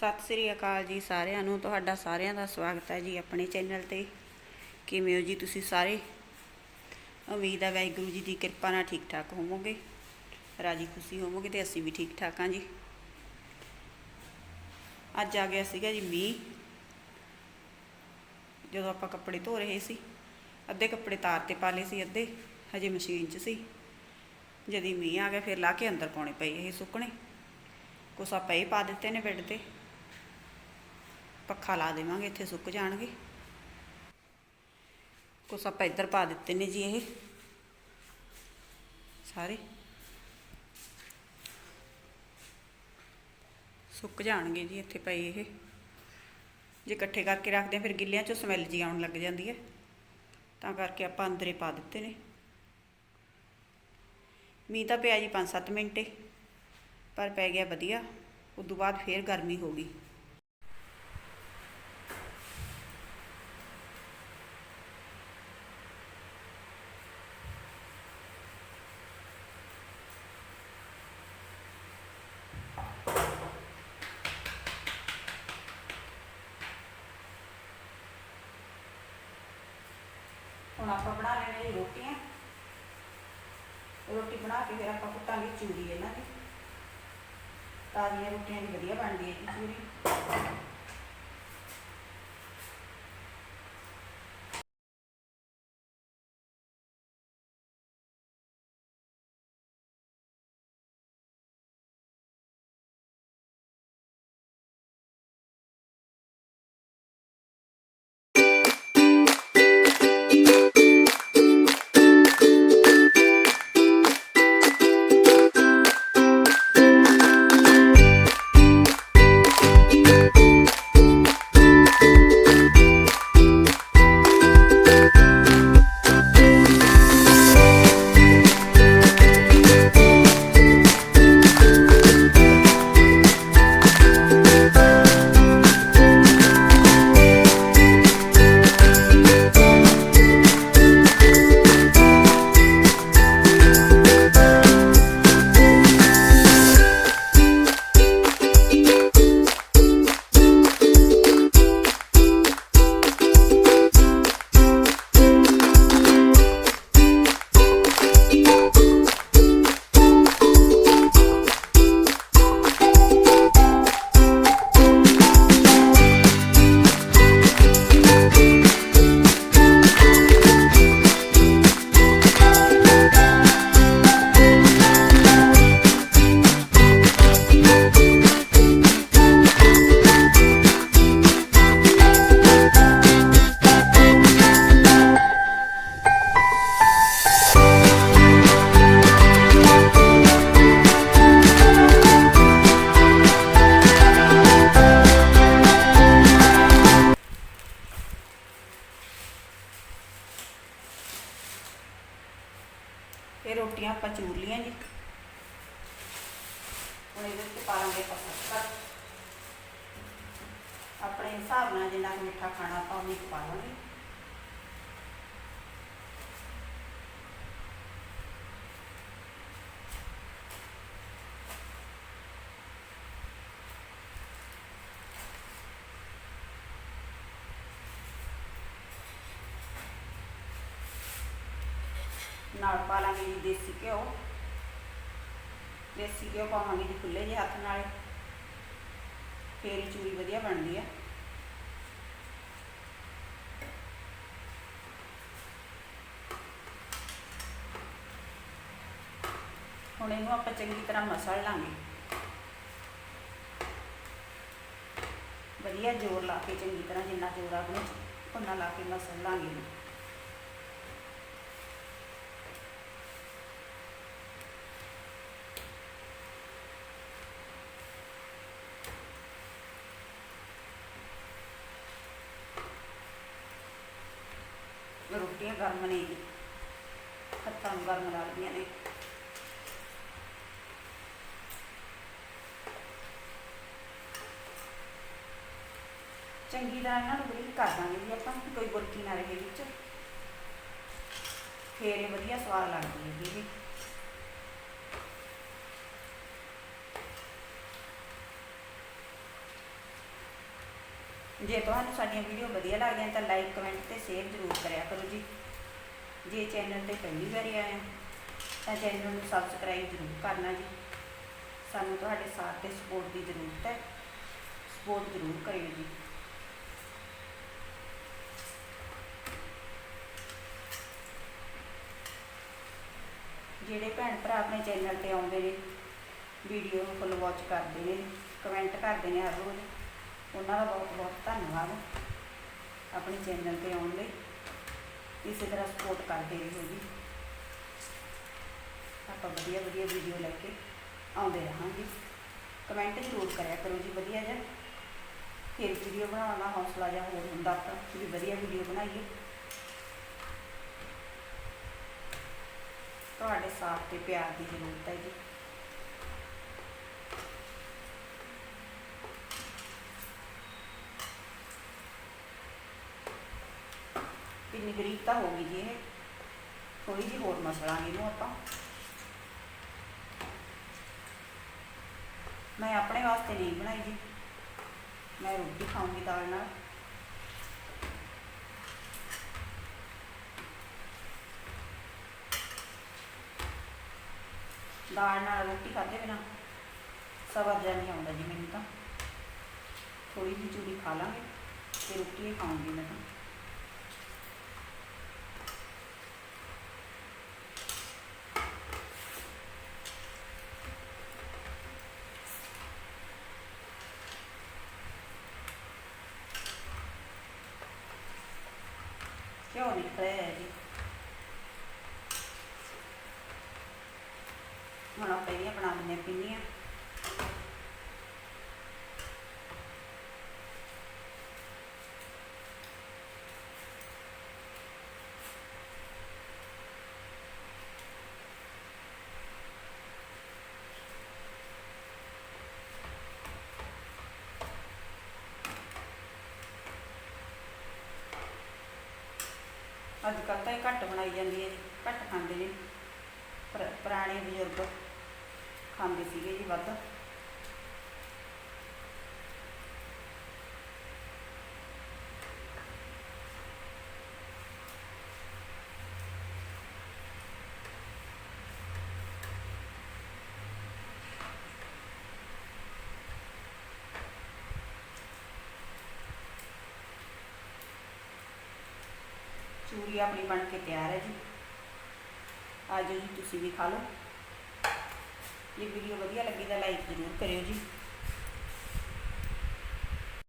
ਸਤਿ ਸ੍ਰੀ ਅਕਾਲ ਜੀ ਸਾਰਿਆਂ ਨੂੰ, ਤੁਹਾਡਾ ਸਾਰਿਆਂ ਦਾ ਸਵਾਗਤ ਹੈ ਜੀ ਆਪਣੇ ਚੈਨਲ ਤੇ। ਕਿਵੇਂ ਹੋ ਜੀ ਤੁਸੀਂ ਸਾਰੇ? ਉਮੀਦ ਹੈ ਵਾਹਿਗੁਰੂ ਜੀ ਦੀ ਕਿਰਪਾ ਨਾਲ ਠੀਕ ਠਾਕ ਹੋਵੋਗੇ। ਰਾਜੀ ਖੁਸ਼ੀ ਹੋਵੋਗੇ ਤੇ ਅਸੀਂ ਵੀ ਠੀਕ ਠਾਕ ਹਾਂ ਜੀ। ਅੱਜ ਆ ਗਿਆ ਸੀਗਾ ਜੀ ਮੀਂਹ। ਜਦੋਂ ਆਪਾਂ ਕੱਪੜੇ ਧੋ ਰਹੇ ਸੀ, ਅੱਧੇ ਕੱਪੜੇ ਤਾਰ ਤੇ ਪਾ ਲਏ ਸੀ ਅੱਧੇ, ਹਜੇ ਮਸ਼ੀਨ 'ਚ ਸੀ। ਜਦੀ ਮੀਂਹ ਆ ਗਿਆ ਫਿਰ ਲਾ ਕੇ ਅੰਦਰ ਪਾਉਣੇ ਪਏ ਇਹ ਸੁੱਕਣੇ। ਕੁਛ ਆਪਾਂ ਇਹ ਪਾ ਦਿੱਤੇ ਨੇ ਬੈੱਡ ਤੇ। ਪੱਖਾ ਲਾ ਦੇਵਾਂਗੇ, ਇੱਥੇ ਸੁੱਕ ਜਾਣਗੇ। ਕੁਛ ਆਪਾਂ ਇੱਧਰ ਪਾ ਦਿੱਤੇ ਨੇ ਜੀ ਇਹ। ਸਾਰੇ। ਸੁੱਕ ਜਾਣਗੇ ਜੀ ਇੱਥੇ ਪਏ ਇਹ। ਜੇ ਇਕੱਠੇ ਕਰਕੇ ਰੱਖਦੇ ਆ ਫਿਰ ਗਿੱਲਿਆਂ ਚੋਂ ਸਮੈਲ ਜੀ ਆਉਣ ਲੱਗ ਜਾਂਦੀ ਹੈ। ਤਾਂ ਕਰਕੇ ਆਪਾਂ ਅੰਦਰੇ ਪਾ ਦਿੱਤੇ ਨੇ। ਮੀਂਹ ਤਾਂ ਪਿਆ ਜੀ 5-7 ਮਿੰਟੇ, ਪਰ ਪੈ ਗਿਆ ਵਧੀਆ। ਉਸ ਤੋਂ ਬਾਅਦ ਫੇਰ ਗਰਮੀ ਹੋ ਗਈ। ਹੁਣ ਆਪਾਂ ਬਣਾ ਲੈਣੇ ਜੀ ਰੋਟੀਆਂ। ਰੋਟੀ ਬਣਾ ਕੇ ਫਿਰ ਆਪਾਂ ਕੁੱਟਾਂਗੇ ਚੂਰੀ ਇਹਨਾਂ ਦੀ। ਤਾਜ਼ੀਆਂ ਰੋਟੀਆਂ ਦੀ ਵਧੀਆ ਬਣਦੀ ਹੈ ਚੂਰੀ। ਆਪਣੇ ਹਿਸਾਬ ਨਾਲ ਜਿੰਨਾ ਕੁ ਮਿੱਠਾ ਖਾਣਾ ਆਪਾਂ ਉਨੀ ਪਾ ਲਾਂਗੇ। ਨਾਲ ਪਾ ਲਾਂਗੇ ਜੀ ਦੇਸੀ ਘਿਓ। ਦੇਸੀ ਘਿਓ ਪਾਵਾਂਗੇ ਜੀ ਖੁੱਲੇ ਜਿਹੇ ਹੱਥ ਨਾਲ। ਫੇਰ ਚੂਰੀ ਵਧੀਆ ਬਣਦੀ ਆ। ਹੁਣ ਇਹਨੂੰ ਆਪਾਂ ਚੰਗੀ ਤਰ੍ਹਾਂ ਮਸਲ ਲਾਂਗੇ। ਵਧੀਆ ਜ਼ੋਰ ਲਾ ਕੇ, ਚੰਗੀ ਤਰ੍ਹਾਂ ਜਿੰਨਾ ਜ਼ੋਰ ਆਪਣੇ ਉਹਨਾਂ ਲਾ ਕੇ ਮਸਲ ਲਾਂਗੇ ਇਹਨੂੰ। ਰੋਟੀਆਂ ਗਰਮ ਨੇ ਹੱਥਾਂ ਨੂੰ ਗਰਮ ਲੱਗਦੀਆਂ ਨੇ। ਚੰਗੀ ਤਰ੍ਹਾਂ ਇਹਨਾਂ ਨੂੰ ਬਰੀਕ ਕਰ ਦਾਂਗੇ ਜੀ ਆਪਾਂ ਕੋਈ ਬੁਰਕੀ ਨਾ ਰਹੇ ਵਿੱਚ। ਫੇਰ ਇਹ ਵਧੀਆ ਸਵਾਦ ਲੱਗਦੀ ਹੈ ਜੀ। ਜੇ ਤੁਹਾਨੂੰ ਸਾਡੀਆਂ ਵੀਡੀਓ ਵਧੀਆ ਲੱਗਦੀਆਂ ਤਾਂ ਲਾਈਕ ਕਮੈਂਟ ਤੇ ਸ਼ੇਅਰ ਜ਼ਰੂਰ ਕਰਿਆ ਕਰੋ ਜੀ। ਜੇ ਚੈਨਲ ਤੇ ਪਹਿਲੀ ਵਾਰੀ ਆਏ ਤਾਂ ਚੈਨਲ ਨੂੰ ਸਬਸਕ੍ਰਾਈਬ ਜ਼ਰੂਰ ਕਰਨਾ ਜੀ। ਸਾਨੂੰ ਤੁਹਾਡੇ ਸਾਥ ਤੇ ਸਪੋਰਟ ਦੀ ਜ਼ਰੂਰਤ ਹੈ। ਸਪੋਰਟ ਜ਼ਰੂਰ ਕਰਿਓ ਜੀ। ਜਿਹੜੇ ਭੈਣ ਭਰਾ ਆਪਣੇ ਚੈਨਲ ਤੇ ਆਉਂਦੇ ਨੇ ਵੀਡੀਓ ਨੂੰ ਫੁੱਲ ਵਾਚ ਕਰਦੇ ਨੇ ਕਮੈਂਟ ਕਰਦੇ ਨੇ ਹਰ ਰੋਜ਼, ਉਹਨਾਂ ਦਾ ਬਹੁਤ ਬਹੁਤ ਧੰਨਵਾਦ ਆਪਣੇ ਚੈਨਲ ਤੇ ਆਉਣ ਲਈ, ਇਸੇ ਤਰ੍ਹਾਂ ਸਪੋਰਟ ਕਰਦੇ ਰਹੋ ਜੀ। ਆਪਾਂ ਵਧੀਆ ਵਧੀਆ ਵੀਡੀਓ ਲੈ ਕੇ ਆਉਂਦੇ ਰਹਾਂਗੇ। ਕਮੈਂਟ ਜ਼ਰੂਰ ਕਰਿਆ ਕਰੋ ਜੀ, ਵਧੀਆ ਜਿਹਾ। ਫਿਰ ਵੀਡੀਓ ਬਣਾਉਣ ਦਾ ਹੌਸਲਾ ਜਿਹਾ ਹੋਰ ਹੁੰਦਾ ਤਾਂ ਵੀ ਵਧੀਆ ਵੀਡੀਓ ਬਣਾਈਏ। ਤੁਹਾਡੇ ਸਾਥ ਤੇ ਪਿਆਰ ਦੀ ਜ਼ਰੂਰਤ ਹੈ ਜੀ। ਕਿੰਨੀ ਗਰੀਬ ਤਾਂ ਹੋ ਗਈ ਜੀ ਇਹ। ਥੋੜੀ ਜਿਹੀ ਹੋਰ ਮਸਲਾਂਗੇ ਇਹਨੂੰ ਆਪਾਂ। ਮੈਂ ਆਪਣੇ ਵਾਸਤੇ ਨਹੀਂ ਬਣਾਈ ਜੀ। ਮੈਂ ਰੋਟੀ ਖਾਊਂਗੀ ਦਾਲ ਨਾਲ। ਦਾਲ ਨਾਲ ਰੋਟੀ ਖਾਦੇ ਬਿਨਾ ਸਬਰ ਜਿਹਾ ਨਹੀਂ ਆਉਂਦਾ ਜੀ ਮੈਨੂੰ ਤਾਂ ਥੋੜੀ ਜਿਹੀ ਚੂਰੀ ਖਾ ਲਾਂਗੇ ਤੇ ਰੋਟੀ ਹੀ ਖਾਊਂਗੀ ਮੈਂ ਤਾਂ ਘਿਓ ਨਿਕਲਿਆ ਹੈ ਜੀ ਹੁਣ ਆਪਾਂ ਇਹ ਬਣਾ ਲੈਂਦੇ ਹਾਂ ਪਿੰਨੀਆਂ ਅੱਜ ਕੱਲ੍ਹ ਤਾਂ ਇਹ ਘੱਟ ਬਣਾਈ ਜਾਂਦੀ ਹੈ ਘੱਟ ਖਾਂਦੇ ਨੇ। ਪੁਰਾਣੇ ਬਜ਼ੁਰਗ ਖਾਂਦੇ ਸੀਗੇ ਜੀ ਵੱਧ ਚੂਰੀ ਆਪਣੀ ਬਣ ਕੇ ਤਿਆਰ ਹੈ ਜੀ ਆ ਜਾਓ ਜੀ ਤੁਸੀਂ ਵੀ ਖਾ ਜੇ ਵੀਡੀਓ ਵਧੀਆ ਲੱਗੀ ਤਾਂ ਲਾਈਕ ਜ਼ਰੂਰ ਕਰਿਓ ਜੀ।